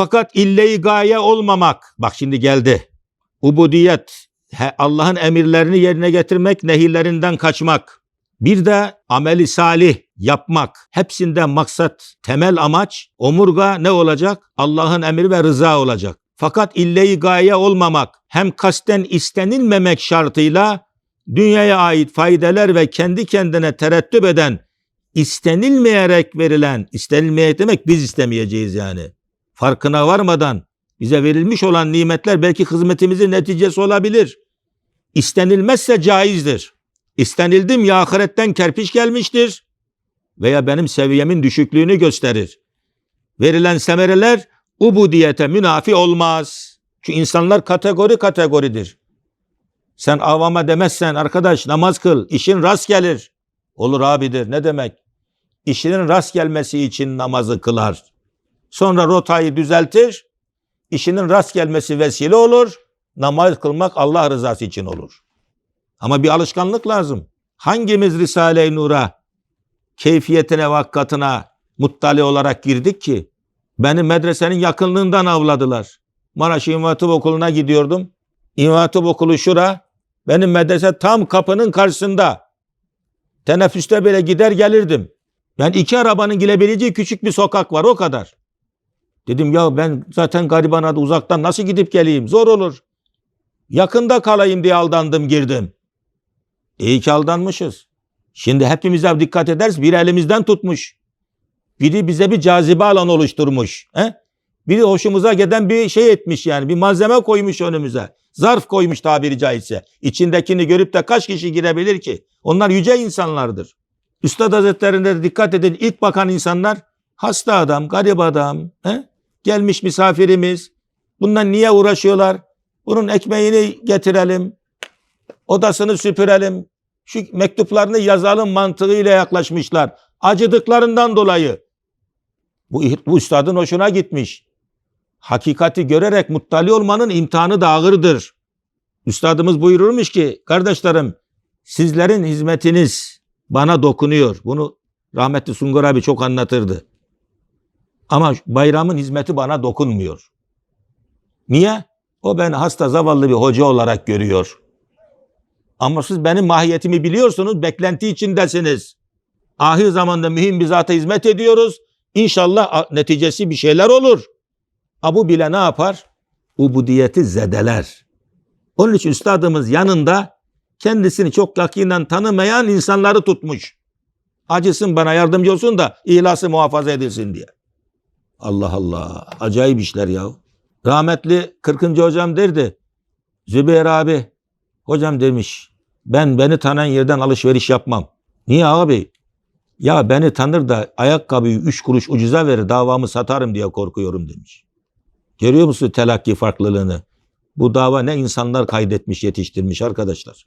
Fakat ille-i gaye olmamak. Bak şimdi geldi. Ubudiyet. Allah'ın emirlerini yerine getirmek, nehirlerinden kaçmak. Bir de ameli salih yapmak. Hepsinde maksat, temel amaç, omurga ne olacak? Allah'ın emri ve rıza olacak. Fakat ille-i gaye olmamak, hem kasten istenilmemek şartıyla dünyaya ait faydeler ve kendi kendine terettüp eden, istenilmeyerek verilen, istenilmeye demek biz istemeyeceğiz yani. Farkına varmadan bize verilmiş olan nimetler belki hizmetimizin neticesi olabilir. İstenilmezse caizdir. İstenildim ya ahiretten kerpiç gelmiştir veya benim seviyemin düşüklüğünü gösterir. Verilen semereler ubudiyete münafi olmaz. Çünkü insanlar kategori kategoridir. Sen avama demezsen arkadaş namaz kıl, işin rast gelir. Olur abidir ne demek? İşinin rast gelmesi için namazı kılar. Sonra rotayı düzeltir, işinin rast gelmesi vesile olur. Namaz kılmak Allah rızası için olur. Ama bir alışkanlık lazım. Hangimiz Risale-i Nur'a keyfiyetine, vakkatına muttali olarak girdik ki? Beni medresenin yakınlığından avladılar. Maraş İmam Hatip Okulu'na gidiyordum. İmam Hatip Okulu şura. Benim medrese tam kapının karşısında. Teneffüste bile gider gelirdim. Yani iki arabanın girebileceği küçük bir sokak var o kadar. Dedim ya ben zaten garibana da uzaktan nasıl gidip geleyim zor olur. Yakında kalayım diye aldandım girdim. İyi ki aldanmışız. Şimdi hepimize dikkat ederiz. Biri elimizden tutmuş. Biri bize bir cazibe alanı oluşturmuş. He? Biri hoşumuza giden bir şey etmiş yani. Bir malzeme koymuş önümüze. Zarf koymuş tabiri caizse. İçindekini görüp de kaç kişi girebilir ki? Onlar yüce insanlardır. Üstad Hazretlerine de dikkat edin. İlk bakan insanlar hasta adam, garip adam. He? Gelmiş misafirimiz. Bundan niye uğraşıyorlar? Bunun ekmeğini getirelim. Odasını süpürelim. Şu mektuplarını yazalım mantığıyla yaklaşmışlar. Acıdıklarından dolayı. Bu, bu üstadın hoşuna gitmiş. Hakikati görerek muttali olmanın imtihanı da ağırdır. Üstadımız buyururmuş ki kardeşlerim sizlerin hizmetiniz bana dokunuyor. Bunu rahmetli Sungur abi çok anlatırdı. Ama bayramın hizmeti bana dokunmuyor. Niye? O ben hasta zavallı bir hoca olarak görüyor. Ama siz benim mahiyetimi biliyorsunuz, beklenti içindesiniz. Ahir zamanda mühim bir zata hizmet ediyoruz. İnşallah neticesi bir şeyler olur. Ha bu bile ne yapar? Ubudiyeti zedeler. Onun için üstadımız yanında kendisini çok yakinen tanımayan insanları tutmuş. Acısın bana yardımcı olsun da ihlası muhafaza edilsin diye. Allah Allah. Acayip işler ya. Rahmetli 40. hocam derdi. Zübeyir abi hocam demiş ben beni tanıyan yerden alışveriş yapmam. Niye abi? Ya beni tanır da ayakkabıyı üç kuruş ucuza verir davamı satarım diye korkuyorum demiş. Görüyor musun telakki farklılığını? Bu dava ne insanlar kaydetmiş yetiştirmiş arkadaşlar.